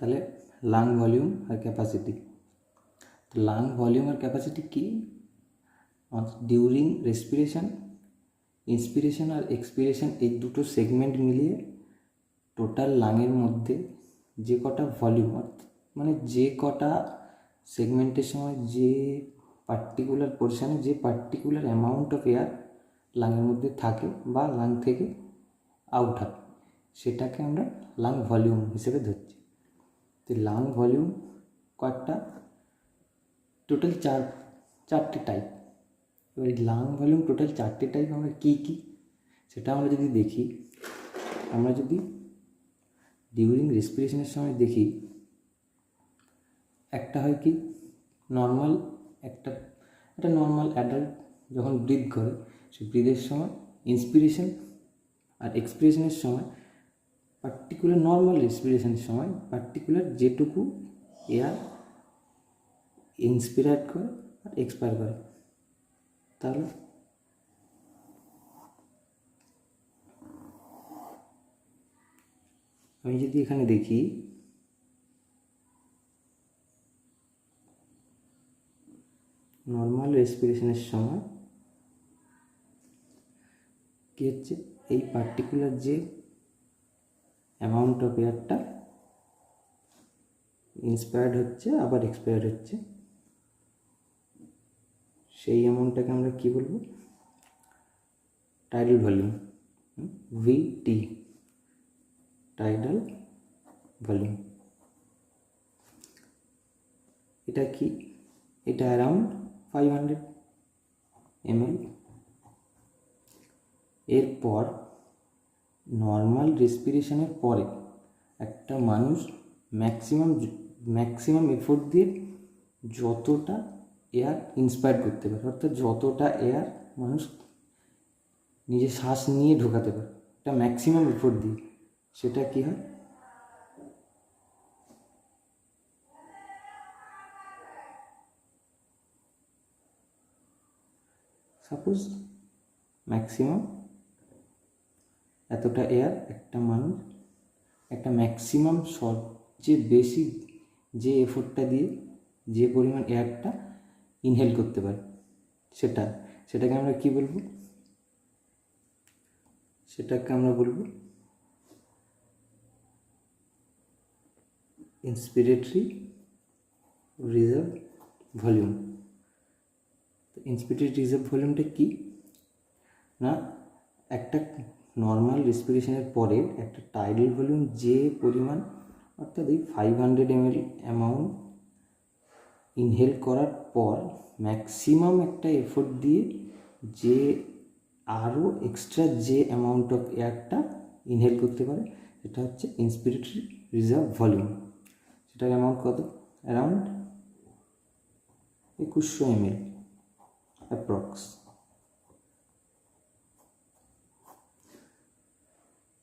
তাহলে lung volume আর capacity তো লাং ভলিউম আর ক্যাপাসিটি কী? ডিউরিং রেসপিরেশন ইন্সপিরেশন আর এক্সপিরেশন এই দুটো সেগমেন্ট মিলিয়ে টোটাল লাংয়ের মধ্যে যে কটা ভলিউম মানে যে কটা সেগমেন্টের সময় যে পার্টিকুলার পোর্শনে যে পার্টিকুলার অ্যামাউন্ট অফ এয়ার লাংয়ের মধ্যে থাকে বা লাং থেকে আউট হয়, সেটাকে আমরা লাং ভলিউম হিসেবে ধরছি। লাং ভলিউম কয়েকটা, টোটাল চার, চারটে টাইপ এবার এই লাং ভলিউম টোটাল চারটে টাইপ আমরা কী কী? সেটা আমরা যদি দেখি, আমরা যদি ডিউরিং রেসপিরেশনের সময় দেখি, একটা হয় কি নর্মাল একটা একটা নর্মাল অ্যাডাল্ট যখন ব্রিথ করে, সে ব্রিথের সময় ইন্সপিরেশন আর এক্সপিরেশনের সময় পার্টিকুলার নর্মাল রেসপিরেশনের সময় পার্টিকুলার যেটুকু এয়ার ইন্সপিরার করে আর এক্সপায়ার করে। তাহলে আমি যদি এখানে দেখি নর্মাল রেসপিরেশনের সময়, কী হচ্ছে? এই পার্টিকুলার যে অ্যামাউন্ট অফ এয়ারটা ইন্সপায়ার্ড হচ্ছে, আবার এক্সপায়ার্ড হচ্ছে। সেই অ্যামাউন্টটাকে আমরা কী বলব? Tidal volume VT tidal volume এটা কি? এটা অ্যারাউন্ড ফাইভ হান্ড্রেড এমএল এরপর নর্মাল রেসপিরেশনের পরে একটা মানুষ ম্যাক্সিমাম ম্যাক্সিমাম এফোর্ট দিয়ে যতটা এয়ার ইন্সপায়ার করতে পারে, অর্থাৎ যতটা এয়ার মানুষ নিজে শ্বাস নিয়ে ঢোকাতে পারে, একটা ম্যাক্সিমাম এফোর্ট দিয়ে, সেটা কী হয়? সাপোজ ম্যাক্সিমাম এতটা এয়ার একটা মানুষ, একটা ম্যাক্সিমাম সবচেয়ে বেশি যে এফোর্টটা দিয়ে যে পরিমাণ এয়ারটা ইনহেল করতে পারে, সেটা, সেটাকে আমরা কি বলব? সেটাকে আমরা বলব inspiratory reserve volume inspiratory reserve ভলিউমটা কি? না, একটা নর্মাল রেসপিরেশনের পরে একটা টাইডাল ভলিউম যে পরিমাণ, অর্থাৎ এই five hundred ML amount inhale করার পর ম্যাক্সিমাম একটা এফোর্ট দিয়ে যে আরও এক্সট্রা যে অ্যামাউন্ট অফ এয়ারটা ইনহেল করতে পারে। সেটা হচ্ছে ইন্সপিরেটরি রিজার্ভ ভলিউম সেটার অ্যামাউন্ট কত? অ্যারাউন্ড একুশশো এম এল অ্যাপ্রক্স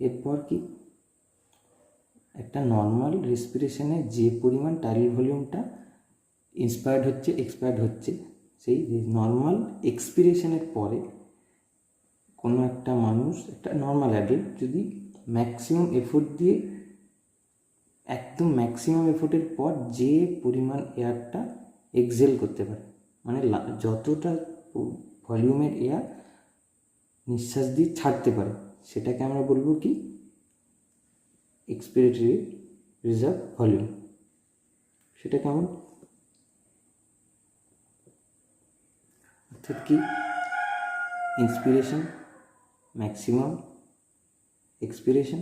এরপর কি? একটা নর্মাল রেসপিরেশনে যে পরিমাণ টাইডাল ভলিউমটা ইন্সপায়ার্ড হচ্ছে এক্সপায়ার্ড হচ্ছে, সেই নর্মাল এক্সপিরেশনের পরে কোনো একটা মানুষ, একটা নর্মাল অ্যাডাল্ট যদি ম্যাক্সিমাম এফোর্ট দিয়ে, একদম ম্যাক্সিমাম এফোর্টের পর যে পরিমাণ এয়ারটা এক্সেল করতে পারে মানে যতটা ভলিউমের এয়ার নিঃশ্বাস দিয়ে ছাড়তে পারে সেটাকে আমরা বলব কি? এক্সপিরেটরি রিজার্ভ ভলিউম সেটা কেমন অর্থাৎ কি? ইন্সপিরেশন ম্যাক্সিমাম এক্সপিরেশন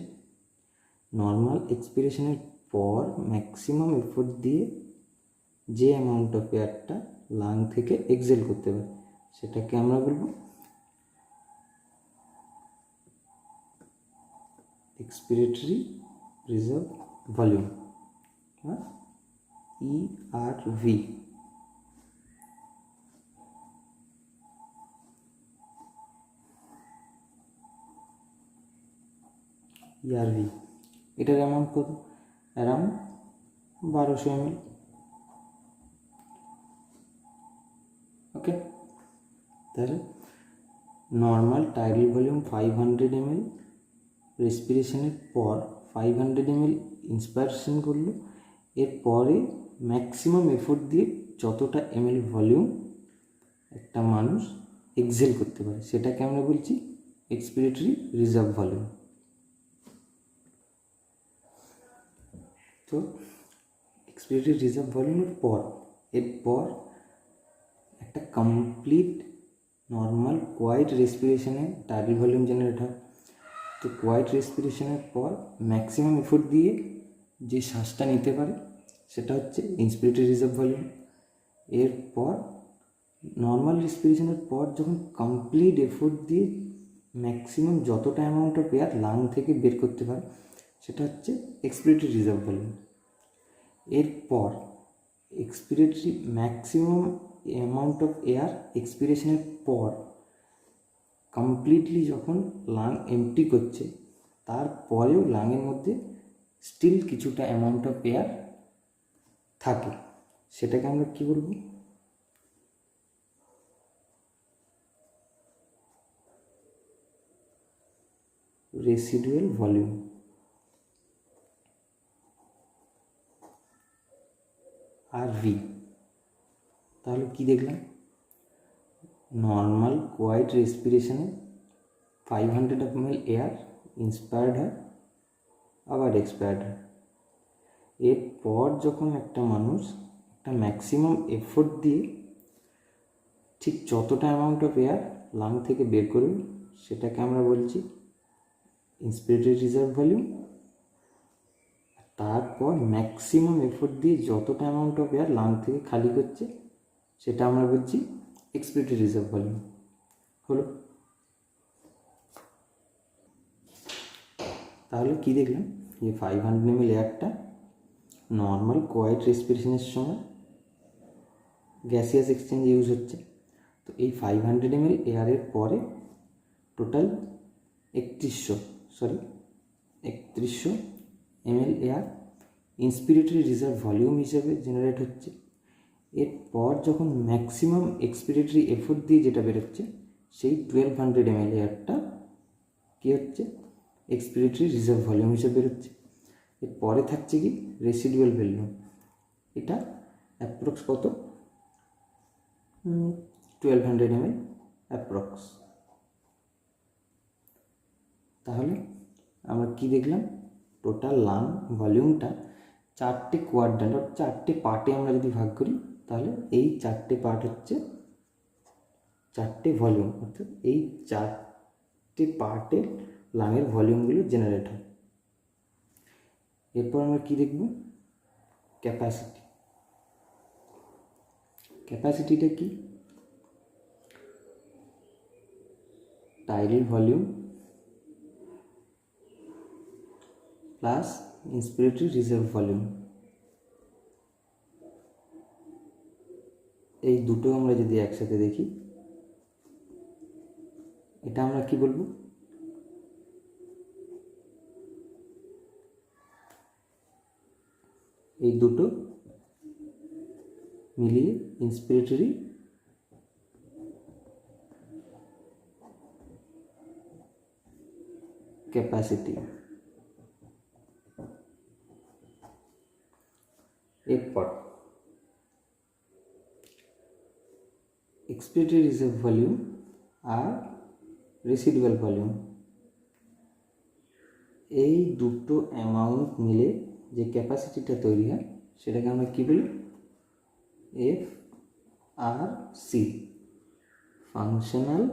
নর্মাল এক্সপিরেশনের পর ম্যাক্সিমাম এফোর্ট দিয়ে যে অ্যামাউন্ট অফ এয়ারটা লাং থেকে এক্সেল করতে পারে, সেটাকে আমরা বলব reserve volume E R V ERV এটার অ্যামাউন্ট কত? অ্যারাউন্ড বারোশো এমএল ওকে তাহলে normal tidal volume five hundred M L রেসপিরেশনের পর five hundred M L inspiration করল এরপরে ম্যাক্সিমাম এফোর্ট দিয়ে যতটা এমএল ভলিউম একটা মানুষ এক্সেল করতে পারে, সেটাকে আমরা বলছি এক্সপিরেটরি রিজার্ভ ভলিউম তো এক্সপিরেটরি রিজার্ভ ভলিউমের পর এরপর একটা কমপ্লিট নর্মাল কোয়াইট রেসপিরেশনে টার্গেট ভলিউম জেনারেট হয়। তো কোয়াইট রেসপিরেশনের পর ম্যাক্সিমাম এফোর্ট দিয়ে যে শ্বাসটা নিতে পারে, সেটা হচ্ছে ইন্সপিরেটরি রিজার্ভ ভলিউম এরপর নর্মাল রেসপিরেশনের পর যখন কমপ্লিট এফোর্ট দিয়ে ম্যাক্সিমাম যতটা অ্যামাউন্ট অফ এয়ার লাং থেকে বের করতে পারে, সেটা হচ্ছে এক্সপিরেটরি রিজার্ভ ভলিউম এরপর expiratory maximum amount of air এক্সপিরেশনের পর কমপ্লিটলি যখন লাং এমটি করছে, তারপরেও লাংয়ের মধ্যে স্টিল কিছুটা অ্যামাউন্ট অফ এয়ার থাকে। সেটাকে আমরা কী বলব? রেসিডুয়াল ভলিউম আর ভি তাহলে কি দেখলাম? Normal quiet রেসপিরেশনে five hundred M L air inspired হয়, আবার এক্সপায়ার্ড হয়। এরপর যখন একটা মানুষ একটা ম্যাক্সিমাম এফোর্ট দিয়ে ঠিক যতটা অ্যামাউন্ট অফ এয়ার লাং থেকে বের করবে সেটাকে আমরা বলছি ইন্সপিরেটরি রিজার্ভ ভলিউম তারপর ম্যাক্সিমাম এফোর্ট দিয়ে যতটা অ্যামাউন্ট অফ এয়ার লাং থেকে খালি করছে, সেটা আমরা বলছি এক্সপিরেটরি রিজার্ভ ভলিউম হলো। তাহলে কি দেখলাম? যে ফাইভ হান্ড্রেড এমএল এয়ারটা নর্মাল কোয়াইট রেসপিরেশনের সময় গ্যাসিয়াস এক্সচেঞ্জ ইউজ হচ্ছে। তো এই ফাইভ হান্ড্রেড এমএল এয়ারের পরে টোটাল একত্রিশশো সরি একত্রিশশো ML air inspiratory reserve volume হিসেবে জেনারেট হচ্ছে। এরপর যখন ম্যাক্সিমাম এক্সপিরেটরি এফোর্ট দিয়ে যেটা বেরোচ্ছে, সেই টুয়েলভ হান্ড্রেড এমএল এয়ারটা কী হচ্ছে? এক্সপিরেটরি রিজার্ভ ভলিউম হিসেবে বেরোচ্ছে। এরপরে থাকছে কি? রেসিডুয়াল ভ্যালিউম এটা অ্যাপ্রক্স কত? টুয়েলভ হান্ড্রেড এমএল অ্যাপ্রক্স তাহলে আমরা কি দেখলাম? টোটাল লাং ভলিউমটা চারটে কোয়াড্রান্ট চারটে পার্টে আমরা যদি ভাগ করি তাহলে এই চারটে পার্ট হচ্ছে চারটে ভলিউম অর্থাৎ এই চারটে পার্টে লাংয়ের ভলিউমগুলো জেনারেট হয়। এরপর আমরা কি দেখব? ক্যাপাসিটি ক্যাপাসিটিটা কি? Tidal volume plus inspiratory reserve volume এই দুটো আমরা যদি একসাথে দেখি, এটা আমরা কি বলব? এই দুটো মিলিয়ে ইন্সপিরেটরি ক্যাপাসিটি এরপর এক্সপিরেটরি রিজার্ভ ভলিউম আর রেসিডুয়াল ভলিউম এই দুটো অ্যামাউন্ট মিলে যে ক্যাপাসিটিটা তৈরি হয়, সেটাকে আমরা কী বলি? F R C functional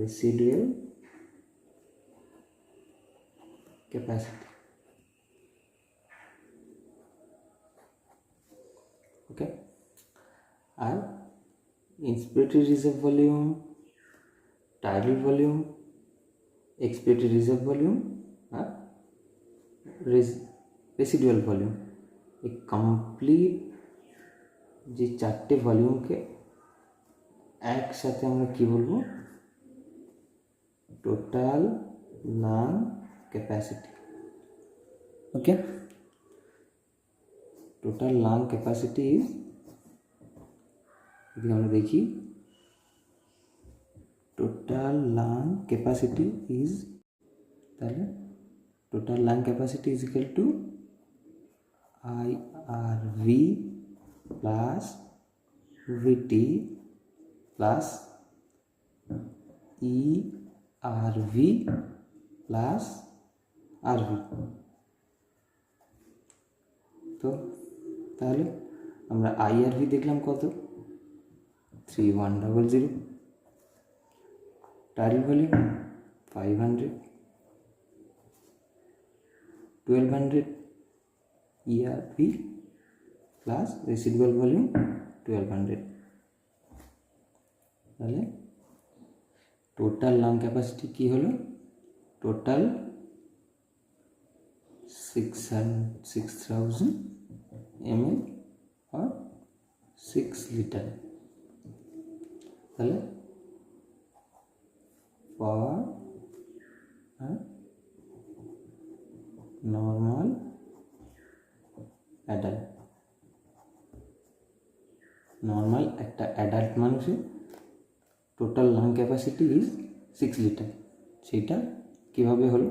residual capacity আর inspiratory reserve volume tidal volume expiratory reserve volume আর রেসিডুয়াল ভলিউম এই কমপ্লিট যে চারটে ভলিউমকে একসাথে আমরা কি বলব total lung capacity okay total lung capacity is যদি আমরা দেখি। টোটাল লাং ক্যাপাসিটি ইজ তাহলে total lung capacity is equal to I R V plus VT plus E R V plus R V তো তাহলে আমরা আই আর ভি দেখলাম কত? Three one double zero tidal volume five hundred twelve hundred ERV plus residual volume twelve hundred তাহলে total lung capacity কী হলো? Total six six thousand M L আর six litre তাহলে power normal adult normal একটা adult মানুষের total lung capacity is six litre সেইটা কীভাবে হলো?